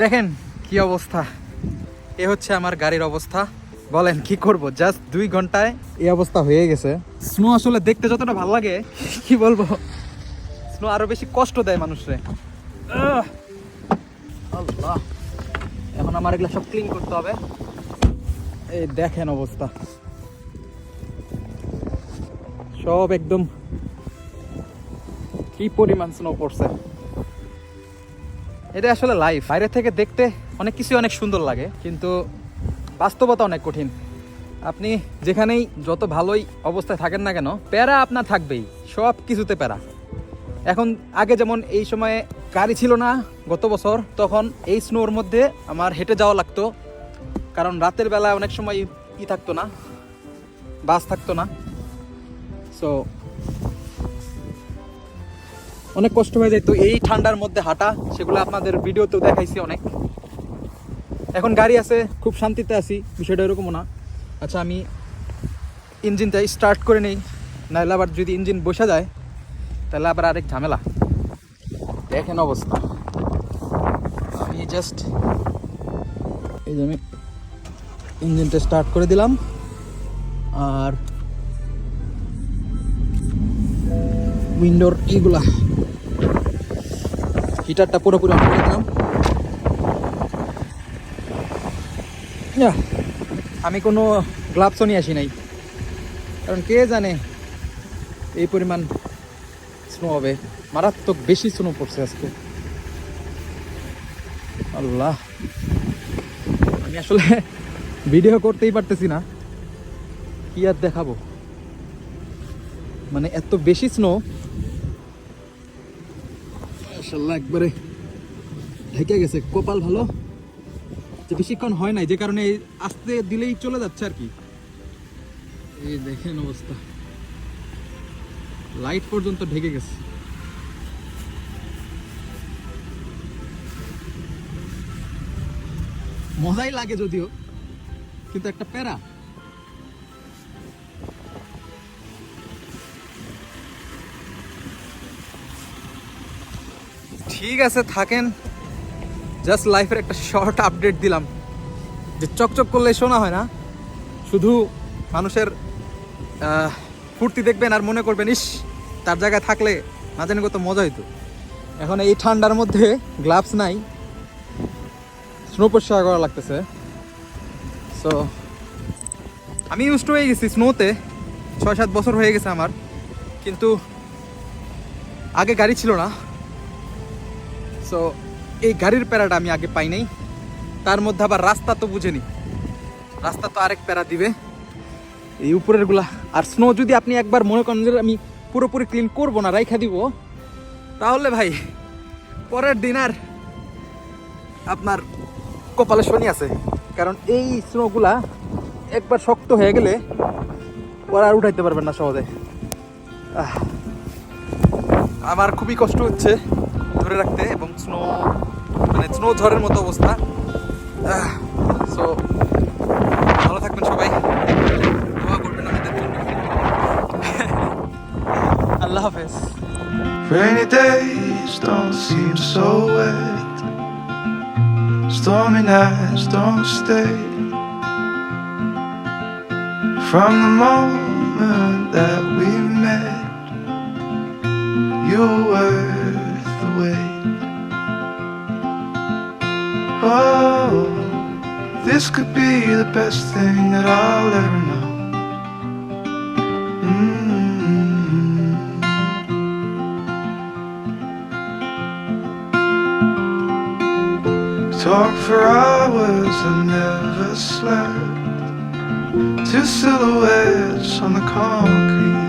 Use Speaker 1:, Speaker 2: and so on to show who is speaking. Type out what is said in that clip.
Speaker 1: দেখেন কি অবস্থা। এ হচ্ছে আমার গাড়ির অবস্থা। বলেন, কি করব? জাস্ট দুই ঘন্টায় এই অবস্থা হয়ে গেছে। স্নো আসলে দেখতে যতটা ভালো লাগে, কি বলব? স্নো আরও বেশি কষ্ট দেয় মানুষরে। এখন আমার এগুলো সব ক্লিন করতে হবে। এই দেখেন অবস্থা। সব একদম কি পরিমাণ স্নো পড়ছে। এটা আসলে লাইফ বাইরে থেকে দেখতে অনেক কিছু অনেক সুন্দর লাগে, কিন্তু বাস্তবতা অনেক কঠিন। আপনি যেখানেই যত ভালোই অবস্থায় থাকেন না কেন, প্যারা আপনার থাকবেই, সব কিছুতে প্যারা। এখন আগে যেমন এই সময়ে গাড়ি ছিল না গত বছর, তখন এই স্নোর মধ্যে আমার হেঁটে যাওয়া লাগতো, কারণ রাতের বেলা অনেক সময় ই থাকতো না, বাস থাকতো না। সো অনেক কষ্ট হয়ে যায়। তো এই ঠান্ডার মধ্যে হাঁটা, সেগুলো আপনাদের ভিডিওতেও দেখাইছি অনেক। এখন গাড়ি আছে, খুব শান্তিতে আছি, বিষয়টা এরকমও না। আচ্ছা আমি ইঞ্জিনটা স্টার্ট করে নেই, নাহলে আবার যদি ইঞ্জিন বসে যায়, তাহলে আবার আরেক ঝামেলা। দেখেন অবস্থা। আমি জাস্ট এই যে আমি ইঞ্জিনটা স্টার্ট করে দিলাম, আর উইন্ডোর এইগুলা হিটারটা পুরোপুরি অন করে দিলাম। আমি কোনো গ্লাভসও নিয়ে আসি নাই। কারণ কে জানে এই পরিমাণ স্নো হবে। মারাত্মক বেশি স্নো পড়ছে আজকে। আল্লাহ। আমি আসলে ভিডিও করতেই পারতেছি না। কি আর দেখাবো? মানে এত বেশি স্নো মাশাল্লাহ একবারে ঢেকে গেছে। কপাল ভালো? যে বেশিক্ষণ হয় নাই, যে কারণে আস্তে দিলেই চলে যাচ্ছে আর কি। এই দেখেন অবস্থা। লাইট পর্যন্ত ঢেকে গেছে। মজাই লাগে যদিও, কিন্তু একটা প্যারা। ঠিক আছে, থাকেন। জাস্ট লাইফের একটা শর্ট আপডেট দিলাম। যে চকচক করলে শোনা হয় না। শুধু মানুষের ফুর্তি দেখবেন আর মনে করবেন, ইস, তার জায়গায় থাকলে না জানি কত মজা হইতো। এখন এই ঠান্ডার মধ্যে গ্লাভস নাই। স্নো পরিষ্কার করা লাগতেছে। সো আমি ইউজ হয়ে গেছি স্নোতে ছয় সাত বছর হয়ে গেছে আমার। কিন্তু আগে গাড়ি ছিল না। সো, এই গাড়ির প্যারাটা আমি আগে পাই নাই। তার মধ্যে আবার রাস্তা তো বুঝেনি রাস্তা তো আরেক প্যারা দিবে। এই উপরেরগুলা আর স্নো যদি আপনি একবার মনে করেন যে আমি পুরোপুরি ক্লিন করব না, রাইখা দিব, তাহলে ভাই, পরের দিন আর আপনার কপালে শনি আছে। কারণ এই স্নোগুলা একবার শক্ত হয়ে গেলে পরে আর উঠাইতে পারবেন না সহজে। আমার খুবই কষ্ট হচ্ছে। ধরে রাখতে এবং স্নো মানে স্নো ঝড়ের মতো অবস্থা সো ভালো থাকবেন সবাই দোয়া করবেন আমাদের জন্য আল্লাহ হাফেজ
Speaker 2: Rainy days don't seem so wet. Stormy nights don't stay. From the moment that Oh, this could be the best thing that I'll ever know. Mm. Talk for hours and never slept. Two silhouettes on the concrete.